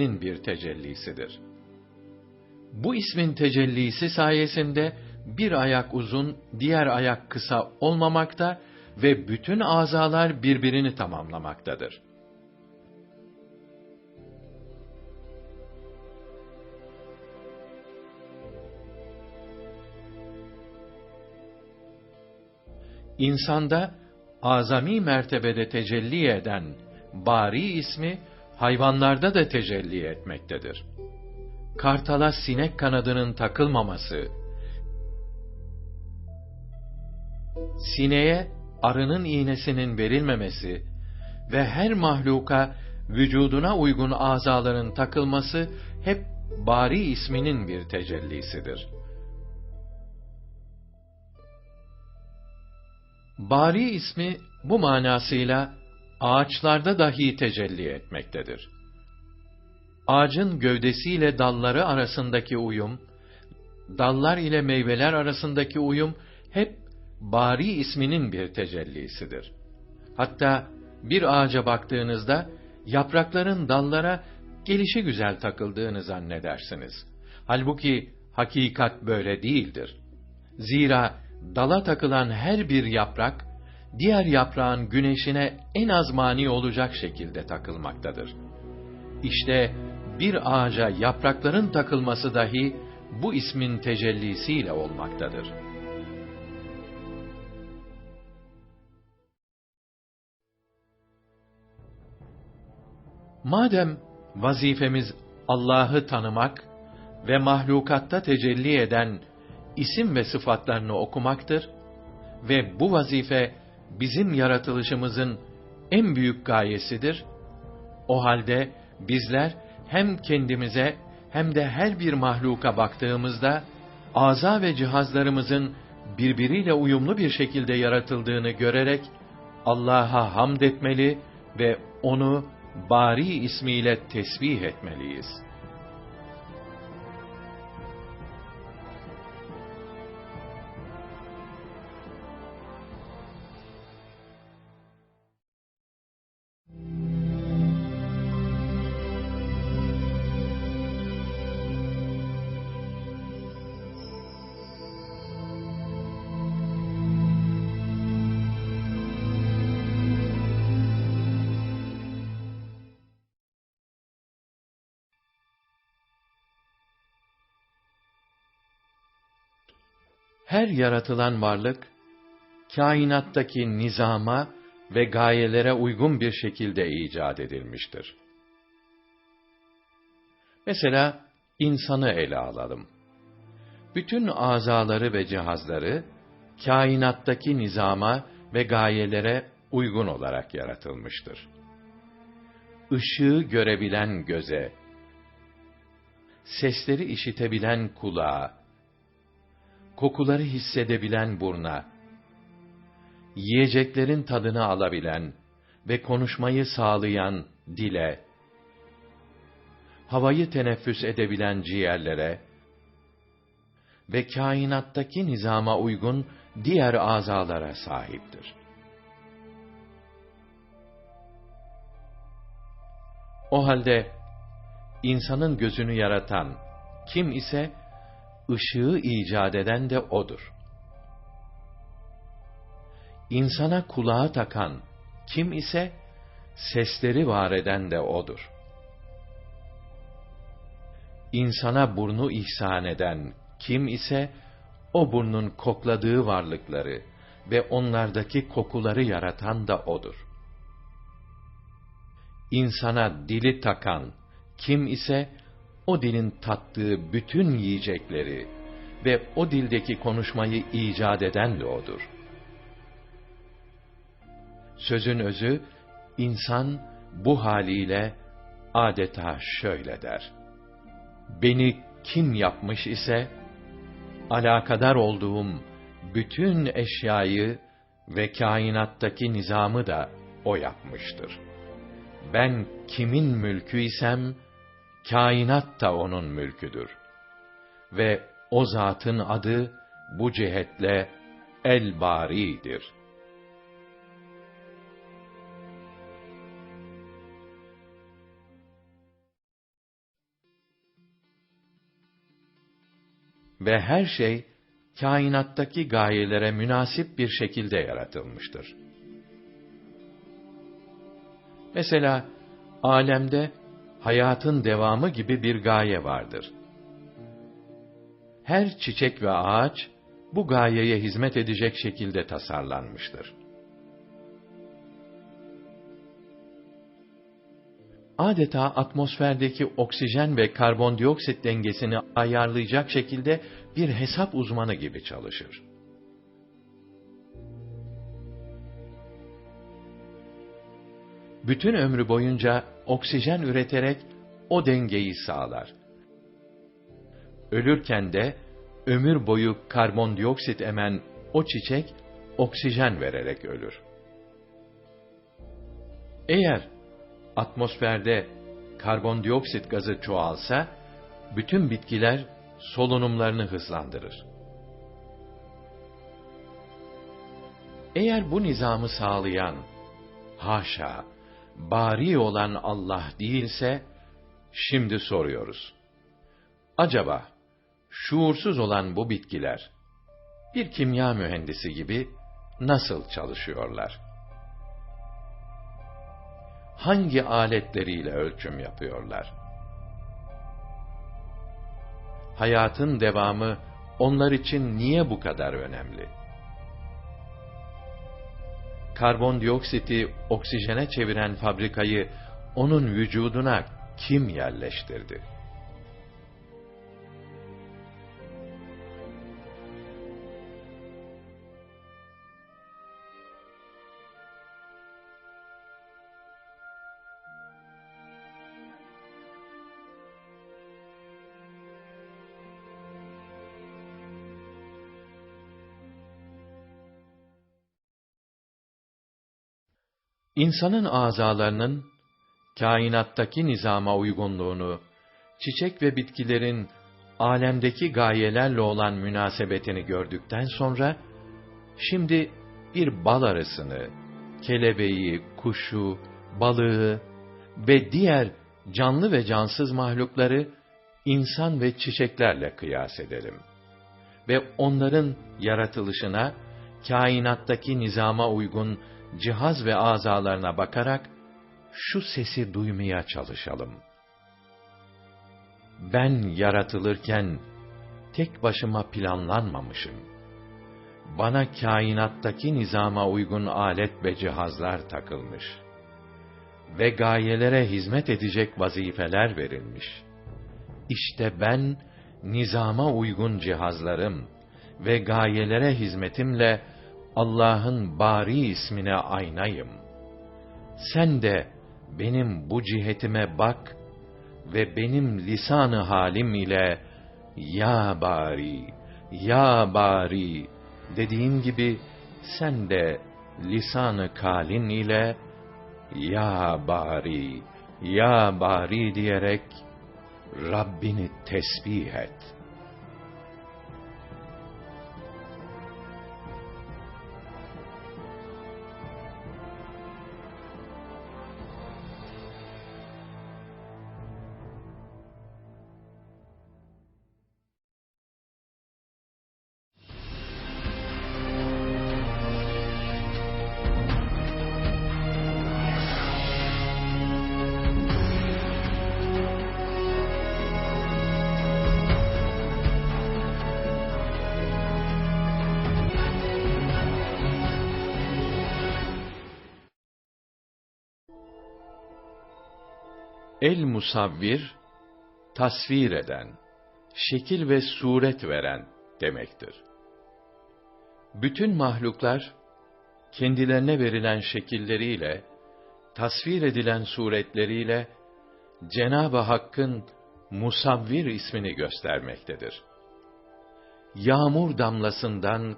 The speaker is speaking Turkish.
isminin bir tecellisidir. Bu ismin tecellisi sayesinde bir ayak uzun, diğer ayak kısa olmamakta ve bütün azalar birbirini tamamlamaktadır. İnsanda azami mertebede tecelli eden Bari ismi hayvanlarda da tecelli etmektedir. Kartala sinek kanadının takılmaması, sineğe arının iğnesinin verilmemesi ve her mahluka vücuduna uygun azaların takılması hep Bari isminin bir tecellisidir. Bari ismi bu manasıyla ağaçlarda dahi tecelli etmektedir. Ağacın gövdesiyle dalları arasındaki uyum, dallar ile meyveler arasındaki uyum hep Bari isminin bir tecellisidir. Hatta bir ağaca baktığınızda yaprakların dallara gelişi güzel takıldığını zannedersiniz. Halbuki hakikat böyle değildir. Zira dala takılan her bir yaprak diğer yaprağın güneşine en az mani olacak şekilde takılmaktadır. İşte bir ağaca yaprakların takılması dahi bu ismin tecellisiyle olmaktadır. Madem vazifemiz Allah'ı tanımak ve mahlukatta tecelli eden isim ve sıfatlarını okumaktır ve bu vazife bizim yaratılışımızın en büyük gayesidir. O halde bizler hem kendimize hem de her bir mahluka baktığımızda aza ve cihazlarımızın birbiriyle uyumlu bir şekilde yaratıldığını görerek Allah'a hamd etmeli ve onu Bari ismiyle tesbih etmeliyiz.'' Her yaratılan varlık, kainattaki nizama ve gayelere uygun bir şekilde icat edilmiştir. Mesela, insanı ele alalım. Bütün azaları ve cihazları, kainattaki nizama ve gayelere uygun olarak yaratılmıştır. Işığı görebilen göze, sesleri işitebilen kulağa, kokuları hissedebilen burna, yiyeceklerin tadını alabilen ve konuşmayı sağlayan dile, havayı teneffüs edebilen ciğerlere ve kainattaki nizama uygun diğer azalara sahiptir. O halde insanın gözünü yaratan kim ise ışığı icat eden de odur. İnsana kulağı takan kim ise sesleri var eden de odur. İnsana burnu ihsan eden kim ise o burnun kokladığı varlıkları ve onlardaki kokuları yaratan da odur. İnsana dili takan kim ise o dilin tattığı bütün yiyecekleri ve o dildeki konuşmayı icat eden de odur. Sözün özü, insan bu haliyle adeta şöyle der. Beni kim yapmış ise, alakadar olduğum bütün eşyayı ve kainattaki nizamı da o yapmıştır. Ben kimin mülkü isem, kainat da onun mülküdür. Ve o zatın adı bu cihetle El Bari'dir. Ve her şey kainattaki gayelere münasip bir şekilde yaratılmıştır. Mesela alemde hayatın devamı gibi bir gaye vardır. Her çiçek ve ağaç bu gayeye hizmet edecek şekilde tasarlanmıştır. Adeta atmosferdeki oksijen ve karbondioksit dengesini ayarlayacak şekilde bir hesap uzmanı gibi çalışır. Bütün ömrü boyunca oksijen üreterek o dengeyi sağlar. Ölürken de ömür boyu karbondioksit emen o çiçek oksijen vererek ölür. Eğer atmosferde karbondioksit gazı çoğalsa bütün bitkiler solunumlarını hızlandırır. Eğer bu nizamı sağlayan haşa bari olan Allah değilse şimdi soruyoruz. Acaba şuursuz olan bu bitkiler bir kimya mühendisi gibi nasıl çalışıyorlar? Hangi aletleriyle ölçüm yapıyorlar? Hayatın devamı onlar için niye bu kadar önemli? Karbondioksiti oksijene çeviren fabrikayı onun vücuduna kim yerleştirdi? İnsanın azalarının kainattaki nizama uygunluğunu, çiçek ve bitkilerin alemdeki gayelerle olan münasebetini gördükten sonra şimdi bir bal arısını, kelebeği, kuşu, balığı ve diğer canlı ve cansız mahlukları insan ve çiçeklerle kıyas edelim ve onların yaratılışına kainattaki nizama uygun cihaz ve azalarına bakarak şu sesi duymaya çalışalım. Ben yaratılırken tek başıma planlanmamışım. Bana kainattaki nizama uygun alet ve cihazlar takılmış ve gayelere hizmet edecek vazifeler verilmiş. İşte ben nizama uygun cihazlarım ve gayelere hizmetimle Allah'ın bari ismine aynayım. Sen de benim bu cihetime bak ve benim lisanı halim ile ya bari, ya bari dediğin gibi sen de lisanı kalin ile ya bari, ya bari diyerek Rabbini tesbih et.'' El musavvir, tasvir eden, şekil ve suret veren demektir. Bütün mahluklar, kendilerine verilen şekilleriyle, tasvir edilen suretleriyle, Cenab-ı Hakk'ın musavvir ismini göstermektedir. Yağmur damlasından